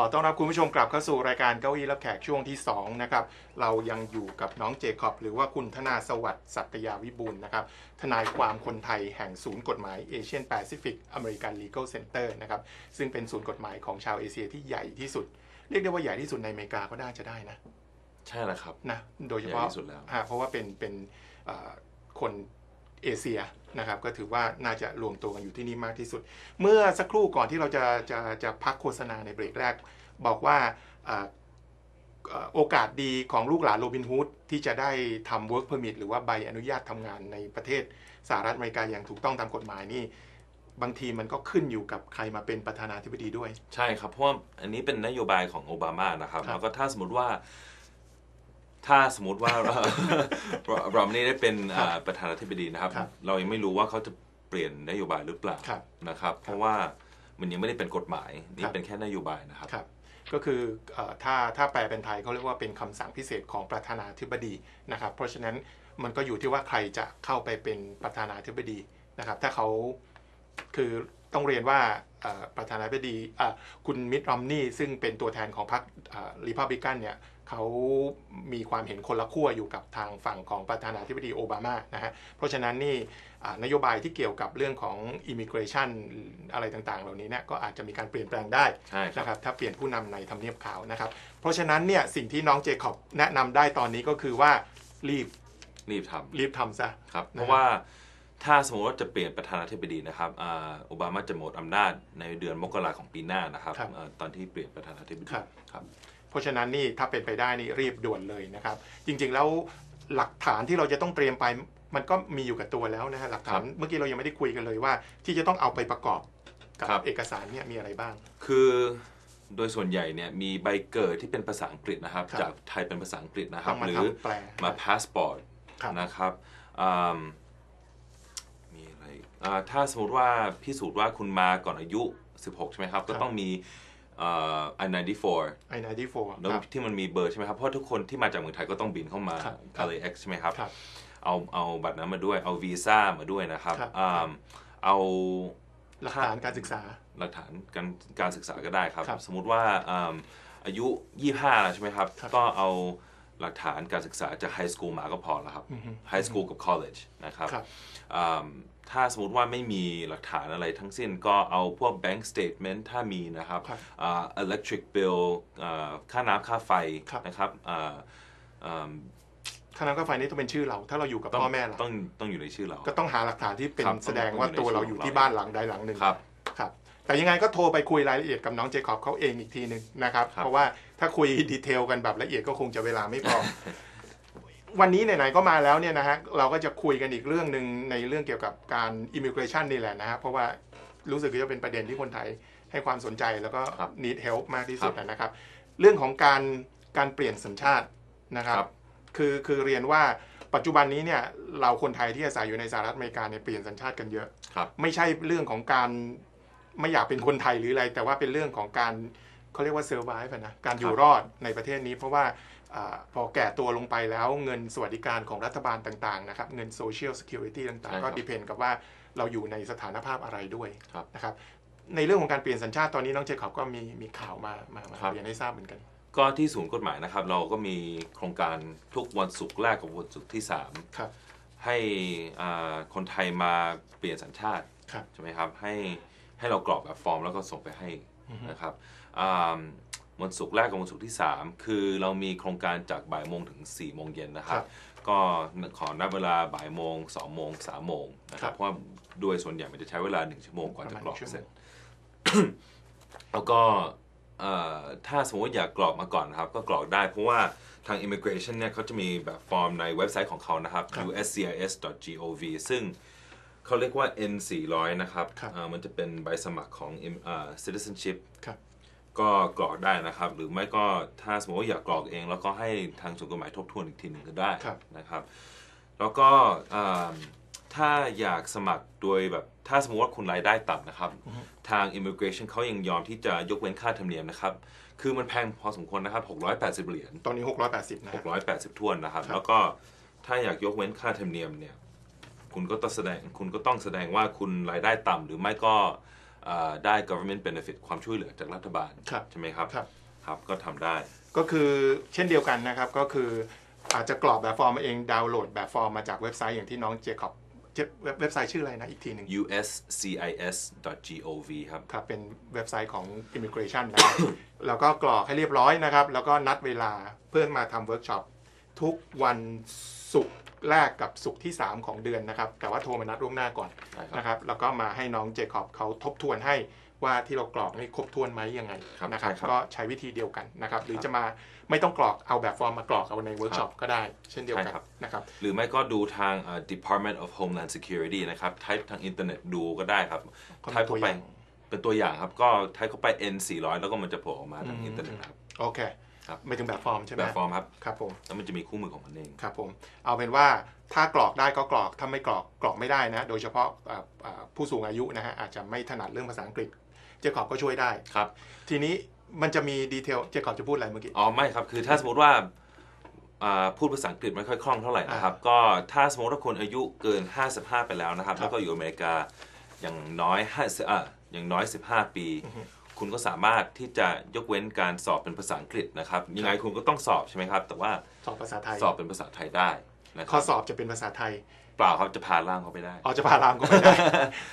ขอต้อนรับคุณผู้ชมกลับเข้าสู่รายการเก้าอี้รับแขกช่วงที่2นะครับเรายังอยู่กับน้องเจคอบหรือว่าคุณธนาสวัสดิ์สัตยาวิบูลย์นะครับทนายความคนไทยแห่งศูนย์กฎหมายเอเชียนแปซิฟิกอเมริกันลีก a ลเซ็นเตอร์นะครับซึ่งเป็นศูนย์กฎหมายของชาวเอเชียที่ใหญ่ที่สุด เรียกได้ว่าใหญ่ที่สุดในอเมริกาก็น่าจะได้นะ ใช่แล้วครับนะโดยเฉพาะใหญ่ที่สุดแล้วฮะเพราะว่าเป็นเป็นเอ่อคน เอเชียนะครับก็ถือว่าน่าจะรวมตัวกันอยู่ที่นี่มากที่สุด เมื่อสักครู่ก่อนที่เราจะจะจะพักโฆษณาในเบรกแรก บอกว่าเอ่อเอ่อโอกาสดีของลูกหลานโรบินฮูดที่จะได้ทำ work permit หรือว่าใบอนุญาตทำงานในประเทศสหรัฐอเมริกาอย่างถูกต้องตามกฎหมายนี่บางทีมันก็ขึ้นอยู่กับใครมาเป็นประธานาธิบดีด้วย ใช่ครับ เพราะว่าอันนี้เป็นนโยบายของโอบามานะครับครับแล้วก็ถ้าสมมติว่า ถ้าสมมติว่าเราเราไม่ได้เป็นอ่าประธานาธิบดีนะครับ ครับเรายังไม่รู้ว่าเขาจะเปลี่ยนนโยบายหรือเปล่าครับนะครับ เพราะว่ามันยังไม่ได้เป็นกฎหมายนี่ครับ เป็นแค่นโยบายนะครับ ครับ ก็คือเออถ้าถ้าแปลเป็นไทยเขาเรียกว่าเป็นคำสั่งพิเศษของประธานาธิบดีนะครับ เพราะฉะนั้นมันก็อยู่ที่ว่าใครจะเข้าไปเป็นประธานาธิบดีนะครับ ถ้าเขาคือต้องเรียนว่าเอ่อประธานาธิบดีอะคุณมิตรรัมนี่ซึ่งเป็นตัวแทนของพรรคริพับลิกันเนี่ย เขามีความเห็นคนละขั้วอยู่กับทางฝั่งของประธานาธิบดีโอบามานะฮะเพราะฉะนั้นนี่อ่านโยบายที่เกี่ยวกับเรื่องของ immigration อะไรต่างๆ เหล่านี้เนี่ยก็อาจจะมีการเปลี่ยนแปลงได้ใช่ครับนะครับถ้าเปลี่ยนผู้นำในทำเนียบขาวนะครับเพราะฉะนั้นเนี่ยสิ่งที่น้องเจคอบแนะนำได้ตอนนี้ก็คือว่ารีบรีบทำรีบทำซะครับนะเพราะว่าถ้าสมมติว่าจะเปลี่ยนประธานาธิบดีนะครับอ่าโอบามาจะหมดอำนาจในเดือนมกราของปีหน้านะครับครับอ่าตอนที่เปลี่ยนประธานาธิบดีครับค รับเพราะฉะนั้นนี่ถ้าเป็นไปได้นี่รีบด่วนเลยนะครับ จริงๆแล้วหลักฐานที่เราจะต้องเตรียมไปมันก็มีอยู่กับตัวแล้วนะฮะหลักฐานเมื่อกี้เรายังไม่ได้คุยกันเลยว่า ที่จะต้องเอาไปประกอบกับครับเอกสารเนี่ยมีอะไรบ้าง คือโดยส่วนใหญ่เนี่ยมีใบเกิดที่เป็นภาษาอังกฤษนะครับครับจากไทยเป็นภาษาอังกฤษนะครับต้องมาหรือทำแปลมาพาสปอร์ตครับนะครับอืมมีอะไรอ่าถ้าสมมติว่าพิสูจน์ว่าคุณมาก่อนอายุ 16 ใช่ไหมครับ ก็ต้องมี อ่า I-94 ไอนาดีโฟแล้วที่มันมีเบอร์ใช่ไหมครับ เพราะทุกคนที่มาจากเมืองไทยก็ต้องบินเข้ามาครับครับ LAX ใช่ไหมครับครับ เอาเอาบัตรนั้นมาด้วย เอาวีซ่ามาด้วยนะครับครับอ่าเอาหลักฐานการศึกษา หลักฐานการการศึกษาก็ได้ครับครับสมมุติว่าอืมอายุ 25แล้วใช่ไหมครับครับก็เอา หลักฐานการศึกษาจากไฮสคูลมาก็พอแล้วครับไฮสคูลกับคอลเลจนะครับครับอืมถ้าสมมติว่าไม่มีหลักฐานอะไรทั้งสิ้นก็เอาพวก bank statement ถ้ามีนะครับครับอ่า electric bill อ่าค่าน้ำค่าไฟครับนะครับอ่าอืมค่าน้ำค่าไฟนี่ต้องเป็นชื่อเรา ถ้าเราอยู่กับต้องพ่อแม่เราต้องต้องอยู่ในชื่อเรา ก็ต้องหาหลักฐานที่เป็นครับแสดงว่าต้องอยู่ในตัวเราชื่ออยู่ของที่เราบ้านหลังใดหลังหนึ่งครับครับ แต่ยังไงก็โทรไปคุยรายละเอียดกับน้องเจคอบเขาเองอีกทีหนึ่งนะครับครับ เพราะว่าถ้าคุยดีเทลกันแบบละเอียดก็คงจะเวลาไม่พอ วันนี้ไหนๆก็มาแล้วเนี่ยนะฮะเราก็จะคุยกันอีกเรื่องหนึ่งในเรื่องเกี่ยวกับการอิมิเกรชันนี่แหละนะฮะเพราะว่ารู้สึกว่าจะเป็นประเด็นที่คนไทยให้ความสนใจแล้วก็ครับ need help มากที่สุดครับนะครับ เรื่องของการการเปลี่ยนสัญชาตินะครับครับ คือคือเรียนว่าปัจจุบันนี้เนี่ยเราคนไทยที่อาศัยอยู่ในสหรัฐอเมริกาเนี่ยเปลี่ยนสัญชาติกันเยอะครับไม่ใช่เรื่องของการ ไม่อยากเป็นคนไทยหรืออะไร แต่ว่าเป็นเรื่องของการเขาเรียกว่าเซอร์ไ e นะการอยู่รอดในประเทศนี้ เพราะว่าอาพอแก่ตัวลงไปแล้วเงินสวัสดิการของรัฐบาลต่างๆนะครับเงิน Social Security ต่างใช่ๆครัก็บดิเพนกับว่าเราอยู่ในสถานภาพอะไรด้วยครับนะครับในเรื่องของการเปลี่ยนสัญชาติตอนนี้น้องเจคอบก็มีมีข่าวมามามาครับเรียนให้ทราบเหมือนกัน ก็ที่ศูนย์กฎหมายนะครับ เราก็มีโครงการทุกวันศุกร์แรกกับวันศุกร์ที่3ครับให้อ่าคนไทยมาเปลี่ยนสัญชาติครับใช่ไหมครับให้ ให้เรากรอกแบบฟอร์มแล้วก็ส่งไปให้นะครับอ่าวันศุกร์แรกกับวันศุกร์ที่ 3 คือเรามีโครงการจากบ่ายโมงถึง4ี่โมงเย็นนะครับ ก็ขอนับเวลาบ่ายโมง2โมง3โมงนะคครัรับบเพราะว่าโดยส่วนใหญ่มันจะใช้เวลา 1 ชั่วโมงกว่าจะกรอกประมาณหนึ่งชั่วโมงเสร็จ แล้วก็เอ่อถ้าสมมติอยากกรอกมาก่อนนะครับ ก็กรอกได้เพราะว่าทาง immigration เนี่ยเขาจะมีแบบฟอร์มในเว็บไซต์ของเขานะครับครับ uscis.gov ซึ่ง เขาเรียกว่า N 4 0 0นะครับครับเอ่อมันจะเป็นใบสมัครของ im- เอ่อ citizenship ครับ ก็กรอกได้นะครับ หรือไม่ก็ถ้าสมมติว่าอยากกรอกเอง แล้วก็ให้ทางศูนย์กฎหมายทบทวนอีกทีหนึ่งก็ได้ครับ นะครับ แล้วก็อ่าถ้าอยากสมัครโดยแบบถ้าสมมติว่าคุณรายได้ต่ำนะครับ ทาง immigration เขายังยอมที่จะยกเว้นค่าธรรมเนียมนะครับ คือมันแพงพอสมควรนะครับ 680 เหรียญ ตอนนี้ 680 นะฮะ 680ทวนนะครับ ครับ แล้วก็ถ้าอยากยกเว้นค่าธรรมเนียมเนี่ย คุณก็ต้องแสดงคุณก็ต้องแสดงว่าคุณรายได้ต่ำหรือไม่ก็เอ่อได้ government benefit ความช่วยเหลือจากรัฐบาลครับใช่ไหมครับครับครับก็ทำได้ ก็คือเช่นเดียวกันนะครับก็คืออาจจะกรอกแบบฟอร์มมาเองดาวน์โหลดแบบฟอร์มมาจากเว็บไซต์อย่างที่น้องเจคอบเจเว็บเว็บไซต์ชื่ออะไรนะอีกทีหนึ่ง uscis.gov ครับครับ เป็นเว็บไซต์ของ Immigration นะครับแล้วก็กรอกให้เรียบร้อยนะครับ แล้วก็นัดเวลาเพื่อมาทำเวิร์กช็อป ทุกวันศุกร์แรกกับศุกร์ที่ 3 ของเดือนนะครับ แต่ว่าโทรมานัดล่วงหน้าก่อนใช่ครับ นะครับ แล้วก็มาให้น้องเจคอบเขาทบทวนให้ว่าที่เรากรอกนี่ครบถ้วนไหมยังไงครับนะครับ ใช่ครับก็ใช้วิธีเดียวกันนะครับ หรือครับจะมาไม่ต้องกรอกเอาแบบฟอร์มมากรอกเอาในเวิร์กช็อปก็ได้ เช่นเดียวกันใช่ครับ นะครับ หรือไม่ก็ดูทางเอ่อ Department of Homeland Security นะครับ type ทางอินเทอร์เน็ตดูก็ได้ครับ ก็มี type ตัวเข้าไปอย่าง เป็นตัวอย่างครับ ก็ type เข้าไป N 400แล้วก็มันจะโผล่ออกมาทางอินเทอร์เน็ตครับ โอเค ครับไม่ถึงแบบฟอร์มใช่ไหมแบบฟอร์มครับครับผมแล้วมันจะมีคู่มือของมันเองครับผมเอาเป็นว่าถ้ากรอกได้ก็กรอกถ้าไม่กรอกกรอกไม่ได้นะ โดยเฉพาะอ่าอ่าผู้สูงอายุนะฮะอาจจะไม่ถนัดเรื่องภาษาอังกฤษ เจคอบก็ช่วยได้ครับ ทีนี้มันจะมีดีเทลเจคอบจะพูดอะไรเมื่อกี้อ๋อไม่ครับคือถ้าสมมติว่าอ่าพูดภาษาอังกฤษไม่ค่อยคล่องเท่าไหร่นะครับ ก็ถ้าสมมติว่าคนอายุเกิน 55 ไปแล้วนะครับครับแล้วก็อยู่อเมริกาอย่างน้อย50อะอย่างน้อย 15 ปี คุณก็สามารถที่จะยกเว้นการสอบเป็นภาษาอังกฤษนะครับ ยังไงคุณก็ต้องสอบใช่ไหมครับ แต่ว่าสอบภาษาไทยสอบเป็นภาษาไทยได้นะคข้อรับสอบจะเป็นภาษาไทยเปล่าครับจะพาล่างเขาไปได้อ๋อจะพาลามก็ไม่ได้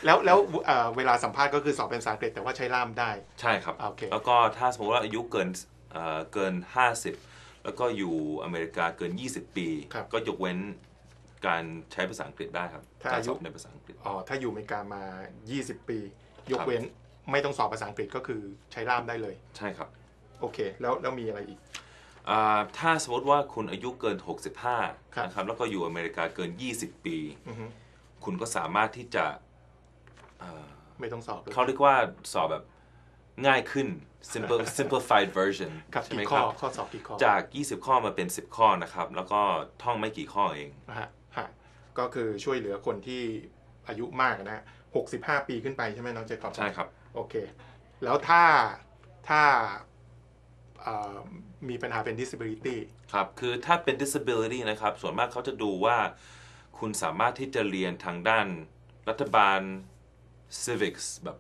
แล้วแล้วเอ่อเวลาสัมภาษณ์ก็คือสอบเป็นภาษาอังกฤษแต่ว่าใช้ล่ามได้ ใช่ครับ โอเค แล้วก็ถ้าสมมติว่าอายุเกินเอ่อเกิน 50 แล้วก็อยู่อเมริกาเกิน 20 ปี ครับก็ยกเว้นการใช้ภาษาอังกฤษได้ครับถ้าการอายุ สอบในภาษาอังกฤษ อ๋อถ้าอยู่อเมริกามา 20 ปี ยกเว้น ไม่ต้องสอบภาษาอังกฤษก็คือใช้ล่ามได้เลย ใช่ครับโอเค แล้วแล้วมีอะไรอีก อ่าถ้าสมมติว่าคุณอายุเกิน ครับ 65 นะครับ แล้วก็อยู่อเมริกาเกิน 20 ปี อือฮึคุณก็สามารถที่จะเอ่อไม่ต้องสอบเลย เขาเรียกว่าสอบแบบง่ายขึ้น simple simplified version ครับใช่ไหมกี่คข้อรับ ข้อสอบกี่ข้อจาก 20 ข้อมาเป็น 10 ข้อนะครับ แล้วก็ท่องไม่กี่ข้อเอง นะฮะฮะก็คือช่วยเหลือคนที่อายุมากนะฮะหกสิบห้าปีขึ้นไปใช่ไหมน้องเจคอบ ใช่ครับ โอเค แล้วถ้าถ้าเอ่อมีปัญหาเป็น disability ครับ คือถ้าเป็น disability นะครับ ส่วนมากเขาจะดูว่าคุณสามารถที่จะเรียนทางด้านรัฐบาล civics แบบ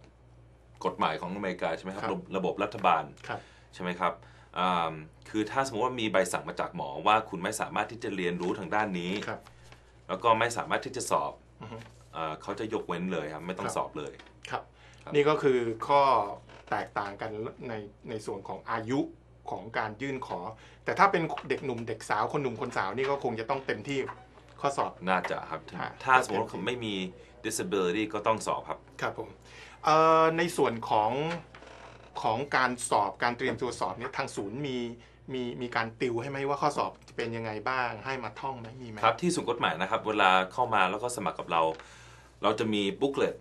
กฎหมายของอเมริกาใช่ไหมครับครับระระบบรัฐบาลครับใช่ไหมครับอ่าคือถ้าสมมติว่ามีใบสั่งมาจากหมอว่าคุณไม่สามารถที่จะเรียนรู้ทางด้านนี้ครับแล้วก็ไม่สามารถที่จะสอบอือฮึอ่าเขาจะยกเว้นเลยครับ ไม่ต้องครับสอบเลย ครับครับ นี่ก็คือข้อแตกต่างกันในในส่วนของอายุของการยื่นขอ แต่ถ้าเป็นเด็กหนุ่มเด็กสาวคนหนุ่มคนสาวนี่ก็คงจะต้องเต็มที่ข้อสอบ น่าจะครับอ่าถ้าสมมติว่าเขาไม่มี disability ก็ต้องสอบครับ ครับผมเอ่อในส่วนของของการสอบการเตรียมตัวสอบเนี่ยทางศูนย์มีมีมีการติวให้ไหมว่าข้อสอบจะเป็นยังไงบ้างให้มาท่องไหมมีไหมครับที่ศูนย์กฎหมายนะครับ เวลาเข้ามาแล้วก็สมัครกับเรา เราจะมีบุ๊กเลต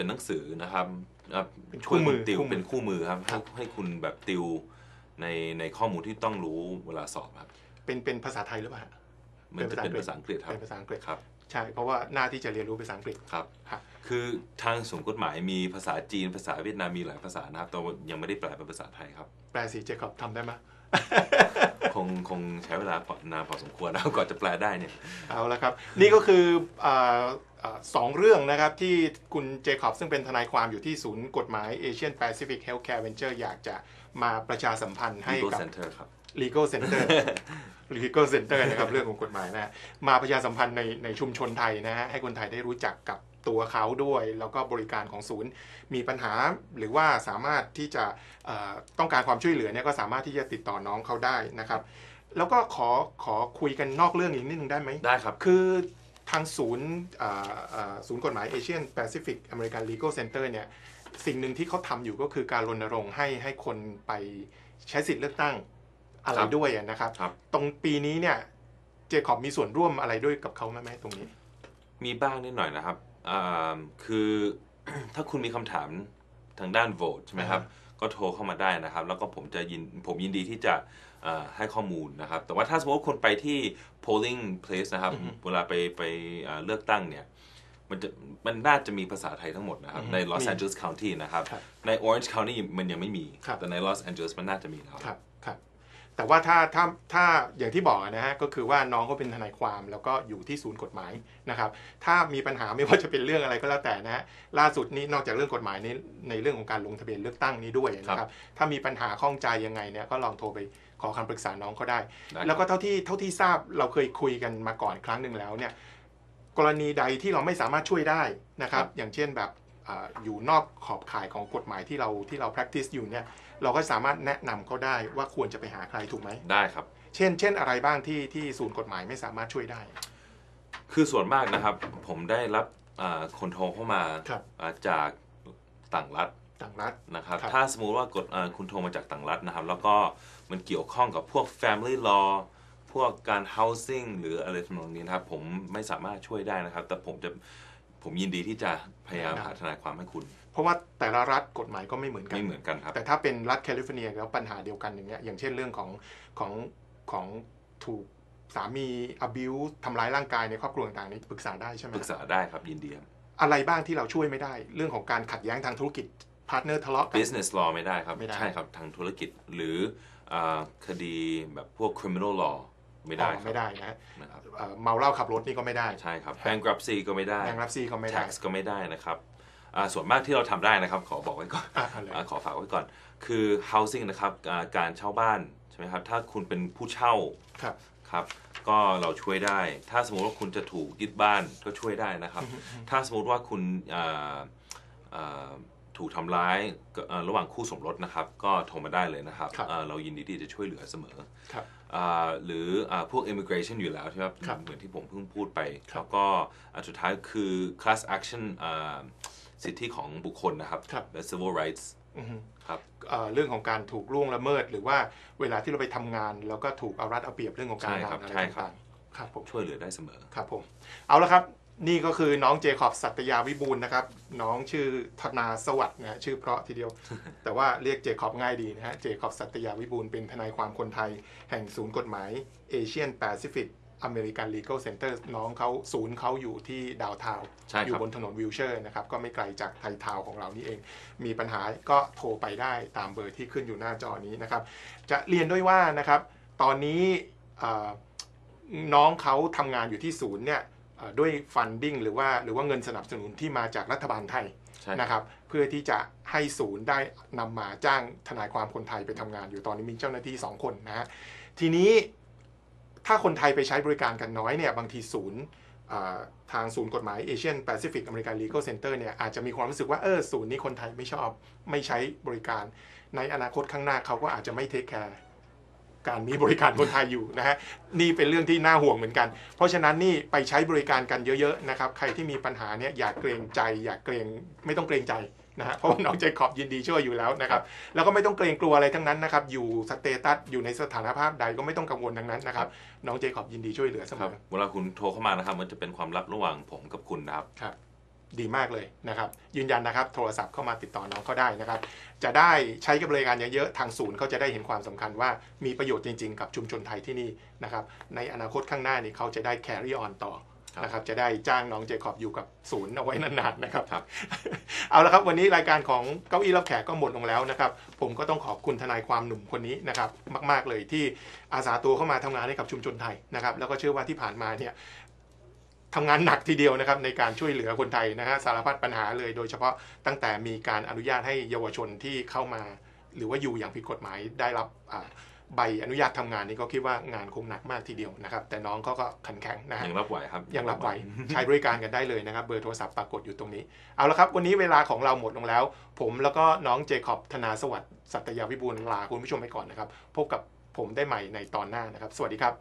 เป็นหนังสือนะครับอะเป็นคู่ช่วยมืคุอณติวคู่มือเป็นคู่มือครับครัให้บให้คุณแบบติวในในข้อมูลที่ต้องรู้เวลาสอบครับ เป็นเป็นภาษาไทยหรือเปล่าฮะมันจะเป็นเป็นภาภาษาษาอัอังงกกฤฤษษครับเป็นภาษาอังกฤษครับใช่เพราะว่าหน้าที่จะเรียนรู้ภาษาอังกฤษครับฮะคือทางศูนย์กฎหมายมีภาษาจีนภาษาเวียดนามมีหลายภาษานะครับแต่ว่ายังไม่ได้แปลเป็นภาษาไทยครับ แปลสีเจคอบทำได้ไหมคงคงใช้เวลานานพอสมควรนะก่อนจะแปลได้เนี่ย เอาละครับ นี่ก็คืออ่าอ่า สองเรื่องนะครับที่คุณเจคอบซึ่งเป็นทนายความอยู่ที่ศูนย์กฎหมาย Asian Pacific Healthcare Venture อยากจะมาประชาสัมพันธ์ให้ Legal กับ Center ครับ legal center legal center นะครับเรื่องของกฎหมายนะฮะมาประชาสัมพันธ์ในในชุมชนไทยนะฮะให้คนไทยได้รู้จักกับตัวเขาด้วย แล้วก็บริการของศูนย์มีปัญหาหรือว่าสามารถที่จะเอ่อต้องการความช่วยเหลือเนี่ยก็สามารถที่จะติดต่อน้องเขาได้นะครับ แล้วก็ขอขอคุยกันนอกเรื่องอีกนิดนึงได้ไหมได้ครับ คือ ทางศูนย์อ่าอ่าศูนย์กฎหมาย Asian Pacific American Legal Center เนี่ยสิ่งหนึ่งที่เขาทำอยู่ก็คือการรณรงค์ให้ให้คนไปใช้สิทธิ์เลือกตั้งอะไรครับด้วยอะนะครับครับตรงปีนี้เนี่ยเจคอบมีส่วนร่วมอะไรด้วยกับเขาไหมไหมตรงนี้ มีบ้างนิดหน่อยนะครับอ่าคือถ้าคุณมีคำถามทางด้านโหวตใช่ไหมครับ ก็โทรเข้ามาได้นะครับ แล้วก็ผมจะยินผมยินดีที่จะเอ่อ ให้ข้อมูลนะครับ แต่ว่าถ้าสมมติว่าคนไปที่ polling place นะครับ เวลาไปไปเอ่อเลือกตั้งเนี่ยมันจะมันน่าจะมีภาษาไทยทั้งหมดนะครับ ใน Los มี Angeles County นะครับครับ ใน Orange County มันยังไม่มีครับแต่ใน Los Angeles มันน่าจะมีแล้วครับครับ แต่ว่าถ้าถ้าถ้าอย่างที่บอกนะฮะก็คือว่าน้องเขาเป็นทนายความแล้วก็อยู่ที่ศูนย์กฎหมายนะครับ ถ้ามีปัญหาไม่ว่าจะเป็นเรื่องอะไรก็แล้วแต่นะฮะล่าสุดนี้นอกจากเรื่องกฎหมายนี้ในเรื่องของการลงทะเบียนเลือกตั้งนี้ด้วยนะครับ ถ้ามีปัญหาข้องใจยังไงเนี่ยก็ลองโทรไป ขอคำปรึกษาน้องเขาได้ได้ครับแล้วก็เท่าที่เท่าที่ทราบเราเคยคุยกันมาก่อนครั้งหนึ่งแล้วเนี่ยกรณีใดที่เราไม่สามารถช่วยได้นะครับ อย่างเช่นแบบอาอยู่นอกขอบข่ายของกฎหมายที่เราที่เรา practice อยู่เนี่ยเราก็สามารถแนะนำเขาได้ว่าควรจะไปหาใครถูกไหมได้ครับ เช่น เช่นอะไรบ้างที่ที่ศูนย์กฎหมายไม่สามารถช่วยได้ คือส่วนมากนะครับ ผมได้รับอ่าคนโทรเข้ามาครับอ่าจากต่างรัฐต่างรัฐนะครับครับถ้าสมมุติว่ากดอ่าคุณโทรมาจากต่างรัฐนะครับ แล้วก็ มันเกี่ยวข้องกับพวก family law พวกการ housing หรืออะไรทำนองนี้นะครับ ผมไม่สามารถช่วยได้นะครับ แต่ผมจะผมยินดีที่จะพยายามหาทนายความให้คุณ เพราะว่าแต่ละรัฐกฎหมายก็ไม่เหมือนกัน ไม่เหมือนกันครับ แต่ถ้าเป็นรัฐแคลิฟอร์เนียแล้วปัญหาเดียวกันอย่างเงี้ยอย่างเช่นเรื่องของของของถูกสามี abuse ทำร้ายร่างกายในครอบครัวต่างๆนี้ปรึกษาได้ใช่ไหมปรึกษาได้ครับยินดีครับอะไรบ้างที่เราช่วยไม่ได้ เรื่องของการขัดแย้งทางธุรกิจพาร์ทเนอร์ทะเลาะกัน business law ไม่ได้ครับ ไม่ได้ ใช่ครับทางธุรกิจหรืออ่า คดีแบบพวก criminal law ไม่ได้อ๋อครับไม่ได้นะนะครับเอ่อเมาเหล้าขับรถนี่ก็ไม่ได้ใช่ครับ bankruptcy ก็ไม่ได้แบงค์รับซีก็ไม่ได้ tax ก็ไม่ได้นะครับอ่าส่วนมากที่เราทำได้นะครับ ขอบอกไว้ก่อนอะอะไรอ่าขอฝากไว้ก่อน คือ housing นะครับอ่าการเช่าบ้านใช่ไหมครับถ้าคุณเป็นผู้เช่าครับครับก็เราช่วยได้ ถ้าสมมติว่าคุณจะถูกยึดบ้านก็ช่วยได้นะครับ ถ้าสมมติว่าคุณอ่าอ่า ถูกทำร้ายก็อ่าระหว่างคู่สมรสนะครับ ก็โทรมาได้เลยนะครับครับอ่าเรายินดีที่จะช่วยเหลือเสมอครับอ่าหรืออาพวก immigration อยู่แล้วใช่ไหมครับครับเหมือนที่ผมเพิ่งพูดไปครับแล้วก็อันสุดท้ายคือ class action อ่าสิทธิของบุคคลนะครับครับและ civil rights อือฮึครับเอ่อเรื่องของการถูกล่วงละเมิด หรือว่าเวลาที่เราไปทำงานแล้วก็ถูกเอารัดเอาเปรียบเรื่องของการใช่งาครันบอะไรใช่ครับต่างๆครับผมช่วยเหลือได้เสมอครับผมเอาละครับ นี่ก็คือน้องเจคอบสัตยาวิบูลย์นะครับ น้องชื่อธนาสวัสดิ์นะฮะชื่อเพราะทีเดียว แต่ว่าเรียกเจคอบง่ายดีนะฮะเจคอบสัตยาวิบูลย์เป็นทนายความคนไทย แห่งศูนย์กฎหมายเอเชียนแปซิฟิกอเมริกันลีก a l เซ็นเตอร์น้องเขาศูนย์เขาอยู่ที่ดาวน์ทาวน์ใช่ครับ อยู่บนถนนวิลเชอร์นะครับ ก็ไม่ไกลจากไทยทาวน์ของเรานี่เอง มีปัญหาก็โทรไปได้ตามเบอร์ที่ขึ้นอยู่หน้าจอนี้นะครับ จะเรียนด้วยว่านะครับ ตอนนี้เอ่อน้องเขาทำงานอยู่ที่ศูนย์เนี่ยเอ่อ ด้วยฟันดิ้งหรือว่าหรือว่าเงินสนับสนุนที่มาจากรัฐบาลไทยใช่นะครับเพื่อที่จะให้ศูนย์ได้นำมาจ้างทนายความคนไทยไปทำงานอยู่ตอนนี้มีเจ้าหน้าที่ 2 คนนะฮะทีนี้ถ้าคนไทยไปใช้บริการกันน้อยเนี่ยบางทีศูนย์เอ่อทางศูนย์กฎหมาย Asian Pacific American Legal Center เนี่ยอาจจะมีความรู้สึกว่าเออศูนย์นี้คนไทยไม่ชอบไม่ใช้บริการ ในอนาคตข้างหน้าเขาก็อาจจะไม่เทคแคร์ การมีบริการคนไทยอยู่นะฮะนี่เป็นเรื่องที่น่าห่วงเหมือนกัน เพราะฉะนั้นนี่ไปใช้บริการกันเยอะๆนะครับใครที่มีปัญหาเนี่ยอย่าเกรงใจ อย่าเกรงไม่ต้องเกรงใจนะฮะเพราะว่าน้องเจคอบยินดีช่วยอยู่แล้วนะครับแล้วก็ไม่ต้องเกรงกลัวอะไรทั้งนั้นนะครับอยู่สเตตัสอยู่ในสถานภาพใดก็ไม่ต้องกังวลทั้งนั้นนะครับน้องเจคอบยินดีช่วยเหลือเสมครับอเวลาคุณโทรเข้ามานะครับมันจะเป็นความลับระหว่างผมกับคุณนะครับครับ ดีมากเลยนะครับ ยืนยันนะครับ โทรศัพท์เข้ามาติดต่อน้องเขาได้นะครับ จะได้ใช้กับบริการเยอะๆทางศูนย์เขาจะได้เห็นความสำคัญว่ามีประโยชน์จริงๆ กับชุมชนไทยที่นี่นะครับ ในอนาคตข้างหน้านี่เขาจะได้ carry on ต่อครับนะครับจะได้จ้างน้องเจคอบอยู่กับศูนย์เอาไว้นานๆนะครับครับเอาละครับวันนี้รายการของเก้าอี้รับแขกก็หมดลงแล้วนะครับ ผมก็ต้องขอบคุณทนายความหนุ่มคนนี้นะครับ มาก ๆเลยที่อาสาตัวเข้ามาทำงานให้กับชุมชนไทยนะครับ แล้วก็เชื่อว่าที่ผ่านมาเนี่ย ทำงานหนักทีเดียวนะครับในการช่วยเหลือคนไทยนะฮะสารพัดปัญหาเลย โดยเฉพาะตั้งแต่มีการอนุญาตให้เยาวชนที่เข้ามา หรือว่าอยู่อย่างผิดกฎหมายได้รับอ่าใบอนุญาตทำงานนี่ก็คิดว่างานคงหนักมากทีเดียวนะครับ แต่น้องเขาก็ขันแข็งนะฮะยังรับไหวครับยังรับไหวใช้บริการกันได้เลยนะครับ เบอร์โทรศัพท์ปรากฏอยู่ตรงนี้ เอาละครับ วันนี้เวลาของเราหมดลงแล้ว ผมแล้วก็น้องเจคอบธนาสวัสดิ์สัตยาวิบูลย์ลาคุณผู้ชมไปก่อนนะครับ พบกับผมได้ใหม่ในตอนหน้านะครับ สวัสดีครับ